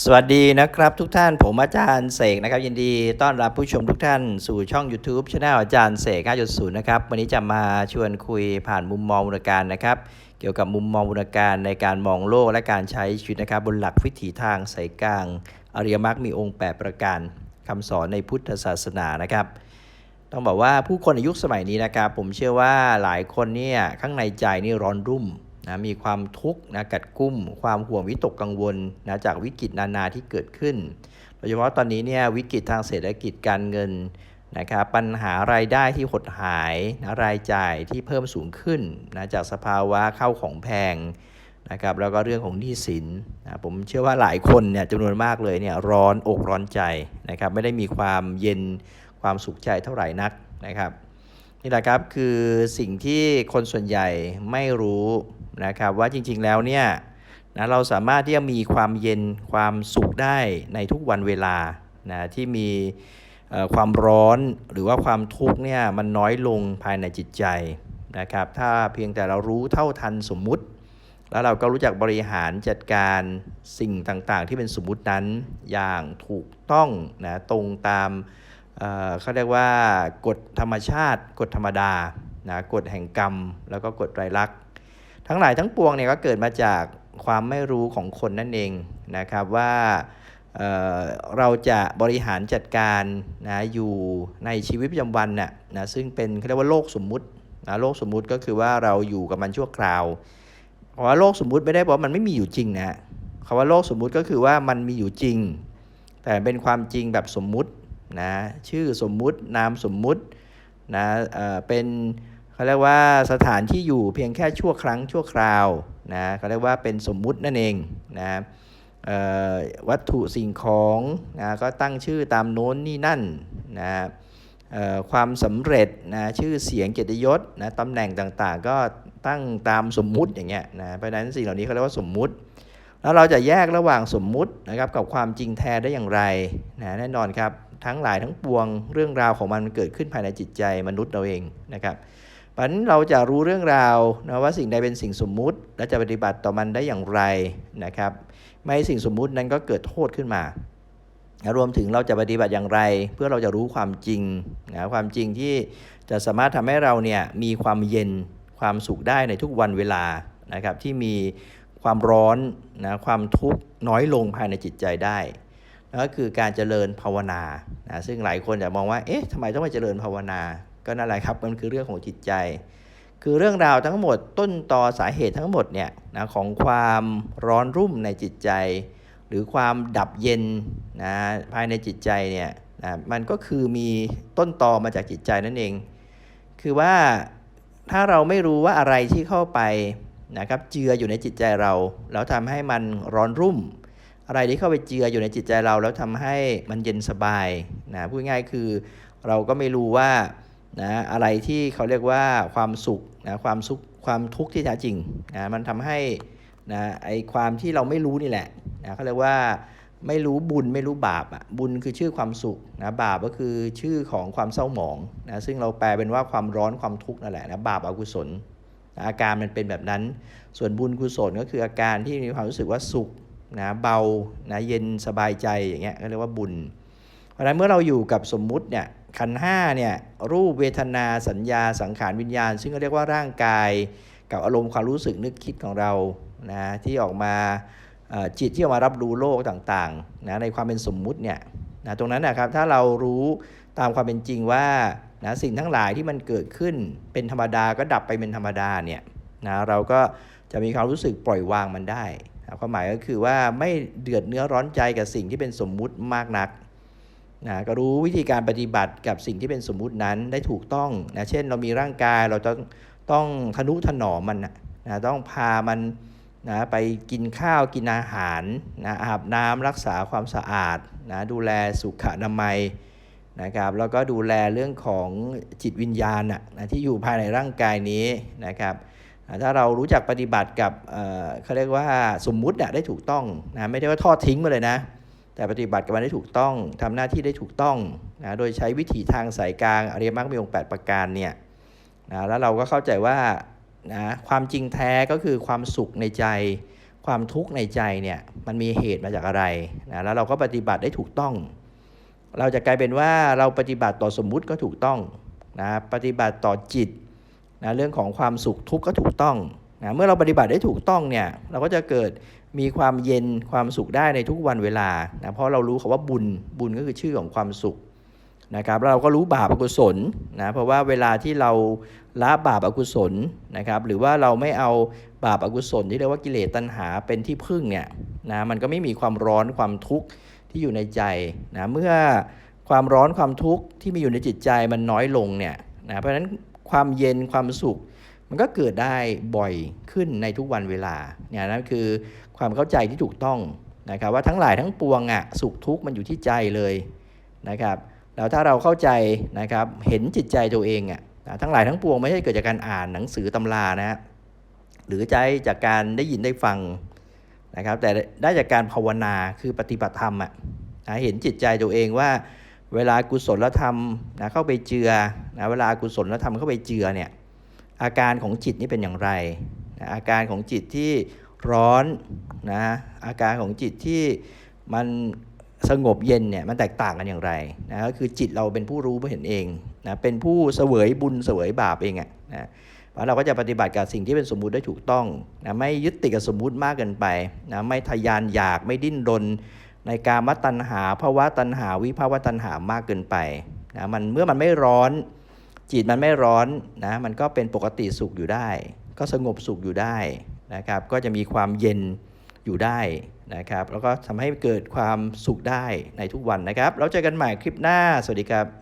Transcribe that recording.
สวัสดีนะครับทุกท่านผมอาจารย์เสกนะครับ ยินดีต้อนรับผู้ชมทุกท่านสู่ช่อง YouTube c h anel อาจารย์เสก5.0 นะครับ วันนี้จะมาชวนคุยผ่านมุมมองบุรการนะครับ เกี่ยวกับมุมมองบุรการในการมองโลกและการใช้ชีวิตนะครับ บนหลักวิถีทางสายกลาง อริยมรรคมีองค์ 8 ประการคำสอนในพุทธศาสนานะครับ ต้องบอกว่าผู้คนในยุคสมัยนี้นะครับ ผมเชื่อว่าหลายคนเนี่ยข้างในใจนี่ร้อนรุ่ม นะมีความทุกข์นะกัดกุ้ม ความห่วงวิตกกังวลนะจากวิกฤตนานาที่เกิดขึ้น โดยเฉพาะตอนนี้เนี่ยวิกฤตทางเศรษฐกิจการเงินนะครับปัญหารายได้ที่หดหายนะรายจ่ายที่เพิ่มสูงขึ้นนะจากสภาวะเข้าของแพงนะครับแล้วก็เรื่องของหนี้สินนะผมเชื่อว่าหลายคนเนี่ยจำนวนมากเลยเนี่ยร้อนอกร้อนใจนะครับไม่ได้มีความเย็นความสุขใจเท่าไหร่นักนะครับนี่แหละครับคือสิ่งที่คนส่วนใหญ่ไม่รู้ นะครับว่าจริงๆแล้วเนี่ยนะเราสามารถที่จะมีความเย็นความสุขได้ในทุกวันเวลานะที่มีความร้อนหรือว่าความทุกข์เนี่ยมันน้อยลงภายในจิตใจนะครับถ้าเพียงแต่เรารู้เท่าทันสมมุติ แล้วเราก็รู้จักบริหารจัดการสิ่งต่างๆ ที่เป็นสมมุตินั้นอย่างถูกต้องนะตรงตามเเขาเรียกว่ากฎธรรมชาติ กฎธรรมดานะกฎแห่งกรรม แล้วก็กฎไตรลักษณ์ ทั้งหลายทั้งปวงเนี่ยก็เกิดมาจากความไม่รู้ของคนนั่นเองนะครับว่าเเราจะบริหารจัดการนะอยู่ในชีวิตประจำวันน่ะนะซึ่งเป็นเขาเรียกว่าโลกสมมุตินะโลกสมมุติก็คือว่าเราอยู่กับมันชั่วคราวเพราะว่าโลกสมมุติไม่ได้บอกว่ามันไม่มีอยู่จริงนะคำว่าโลกสมมุติก็คือว่ามันมีอยู่จริง แต่เป็นความจริงแบบสมมุตินะชื่อสมมุตินามสมมุตินะเออเป็น เขาเรียกว่าสถานที่อยู่เพียงแค่ชั่วครั้งชั่วคราวนะเขาเรียกว่าเป็นสมมุตินั่นเองนะวัตถุสิ่งของนะก็ตั้งชื่อตามโน้นนี่นั่นนะความสำเร็จนะชื่อเสียงเกียรติยศนะตำแหน่งต่างๆ ก็ตั้งตามสมมุติอย่างเงี้ยนะเพราะฉะนั้นสิ่งเหล่านี้เขาเรียกว่าสมมุติ แล้วเราจะแยกระหว่างสมมุตินะครับกับความจริงแท้ได้อย่างไรนะแน่นอนครับทั้งหลายทั้งปวงเรื่องราวของมันมันเกิดขึ้นภายในจิตใจมนุษย์เราเองนะครับ เพราะฉะนั้นเราจะรู้เรื่องราวนะว่าสิ่งใดเป็นสิ่งสมมุติ และจะปฏิบัติต่อมันได้อย่างไรนะครับ ไม่สิ่งสมมุตินั้นก็เกิดโทษขึ้นมารวมถึงเราจะปฏิบัติอย่างไร เพื่อเราจะรู้ความจริงนะความจริงที่จะสามารถทำให้เราเนี่ยมีความเย็นความสุขได้ในทุกวันเวลานะครับที่มีความร้อนนะความทุกข์น้อยลงภายในจิตใจได้ก็คือการเจริญภาวนานะซึ่งหลายคนจะมองว่าเอ๊ะทำไมต้องไปเจริญภาวนา ก็นั่นแหละครับมันคือเรื่องของจิตใจ คือเรื่องราวทั้งหมดต้นตอสาเหตุทั้งหมดเนี่ยนะของความร้อนรุ่มในจิตใจ หรือความดับเย็นนะภายในจิตใจเนี่ยนะมันก็คือมีต้นตอมาจากจิตใจนั่นเอง คือว่าถ้าเราไม่รู้ว่าอะไรที่เข้าไปนะครับเจืออยู่ในจิตใจเรา แล้วทำให้มันร้อนรุ่ม อะไรที่เข้าไปเจืออยู่ในจิตใจเรา แล้วทำให้มันเย็นสบายนะพูดง่ายคือเราก็ไม่รู้ว่า นะอะไรที่เขาเรียกว่าความสุขนะความสุขความทุกข์ที่แท้จริงนะมันทำให้นะไอความที่เราไม่รู้นี่แหละนะเขาเรียกว่าไม่รู้บุญไม่รู้บาปอะบุญคือชื่อความสุขนะบาปก็คือชื่อของความเศร้าหมองนะซึ่งเราแปลเป็นว่าความร้อนความทุกข์นั่นแหละนะบาปอกุศลนะอาการมันเป็นแบบนั้น ส่วนบุญกุศลก็คืออาการที่มีความรู้สึกว่าสุขนะเบานะเย็นสบายใจอย่างเงี้ยก็เรียกว่าบุญ เพราะฉะนั้นเมื่อเราอยู่กับสมมุติเนี่ย ขันห้าเนี่ยรูปเวทนาสัญญาสังขารวิญญาณ ซึ่งก็เรียกว่าร่างกาย กับอารมณ์ความรู้สึกนึกคิดของเรานะที่ออกมาจิตที่ออกมารับรู้โลกต่างๆนะในความเป็นสมมุติเนี่ยนะตรงนั้นนะครับถ้าเรารู้ตามความเป็นจริงว่านะสิ่งทั้งหลายที่มันเกิดขึ้นเป็นธรรมดาก็ดับไปเป็นธรรมดาเนี่ยนะเราก็จะมีความรู้สึกปล่อยวางมันได้ความหมายก็คือว่าไม่เดือดเนื้อร้อนใจกับสิ่งที่เป็นสมมุติมากนัก นะก็รู้วิธีการปฏิบัติกับสิ่งที่เป็นสมมุตินั้นได้ถูกต้องนะเช่นเรามีร่างกายเราต้องต้องทนุถนอมมันนะต้องพามันนะไปกินข้าวกินอาหารนะอาบน้ำรักษาความสะอาดนะดูแลสุขอนามัยนะครับแล้วก็ดูแลเรื่องของจิตวิญญาณนะนะที่อยู่ภายในร่างกายนี้นะครับถ้าเรารู้จักปฏิบัติกับเเขาเรียกว่าสมมุติน่ะได้ถูกต้องนะไม่ได้ว่าทอดทิ้งมาเลยนะ แต่ปฏิบัติกับมันได้ถูกต้องทำหน้าที่ได้ถูกต้องนะโดยใช้วิถีทางสายกลางอริยมรรคมีองค์ 8 ประการเนี่ยนะแล้วเราก็เข้าใจว่านะความจริงแท้ก็คือความสุขในใจ ความทุกข์ในใจเนี่ยมันมีเหตุมาจากอะไรนะแล้วเราก็ปฏิบัติได้ถูกต้อง เราจะกลายเป็นว่าเราปฏิบัติต่อสมมุติก็ถูกต้องนะปฏิบัติต่อจิตนะเรื่องของความสุขทุกข์ก็ถูกต้องนะเมื่อเราปฏิบัติได้ถูกต้องเนี่ยเราก็จะเกิด มีความเย็นความสุขได้ในทุกวันเวลานะเพราะเรารู้คาว่าบุญบุญก็คือชื่อของความสุขนะครับแล้วเราก็รู้บาปอกุศลนะเพราะว่าเวลาที่เราละบาปอกุศลนะครับหรือว่าเราไม่เอาบาปอกุศลที่เรียกว่ากิเลสตัณหาเป็นที่พึ่งเนี่ยนะมันก็ไม่มีความร้อนความทุกข์ที่อยู่ในใจนะเมื่อความร้อนความทุกข์ที่มีอยู่ในจิตใจมันน้อยลงเนี่ยนะเพราะฉะนั้นความเย็นความสุข มันก็เกิดได้บ่อยขึ้นในทุกวันเวลาเนี่ยนั่นคือ ความเข้าใจที่ถูกต้องนะครับว่าทั้งหลายทั้งปวงอะ่ะสุขทุกข์มันอยู่ที่ใจเลยนะครับแล้วถ้าเราเข้าใจนะครับเห็นจิตใจตัวเองอะ่ะทั้งหลายทั้งปวงไม่ใช่เกิดจากการอ่านหนังสือตำรานะฮะหรือใจจากการได้ยินได้ฟังนะครับแต่ได้จากการภาวนาคือปฏิบัติธรรมอะนะเห็นจิตใจตัวเองว่าเวลากุศลธรรมนะเข้าไปเจือนะเวลากุศลธรรมเข้าไปเจือเนี่ยอาการของจิตนี่เป็นอย่างไรนะอาการของจิตที่ ร้อนนะอาการของจิตที่มันสงบเย็นเนี่ยมันแตกต่างกันอย่างไรนะก็คือจิตเราเป็นผู้รู้ผู้เห็นเองนะเป็นผู้เสวยบุญเสวยบาปเองอะนะเพราะเราก็จะปฏิบัติกับสิ่งที่เป็นสมมุติได้ถูกต้องนะไม่ยึดติดกับสมมุติมากเกินไปนะไม่ทะยานอยากไม่ดิ้นรนในการมตัณหาภาวะตัณหาวิภาวะตัณหามากเกินไปนะมันเมื่อมันไม่ร้อน จิตมันไม่ร้อนนะมันก็เป็นปกติสุขอยู่ได้ ก็สงบสุขอยู่ได้ นะครับก็จะมีความเย็นอยู่ได้นะครับแล้วก็ทำให้เกิดความสุขได้ในทุกวันนะครับ แล้วเจอกันใหม่คลิปหน้า สวัสดีครับ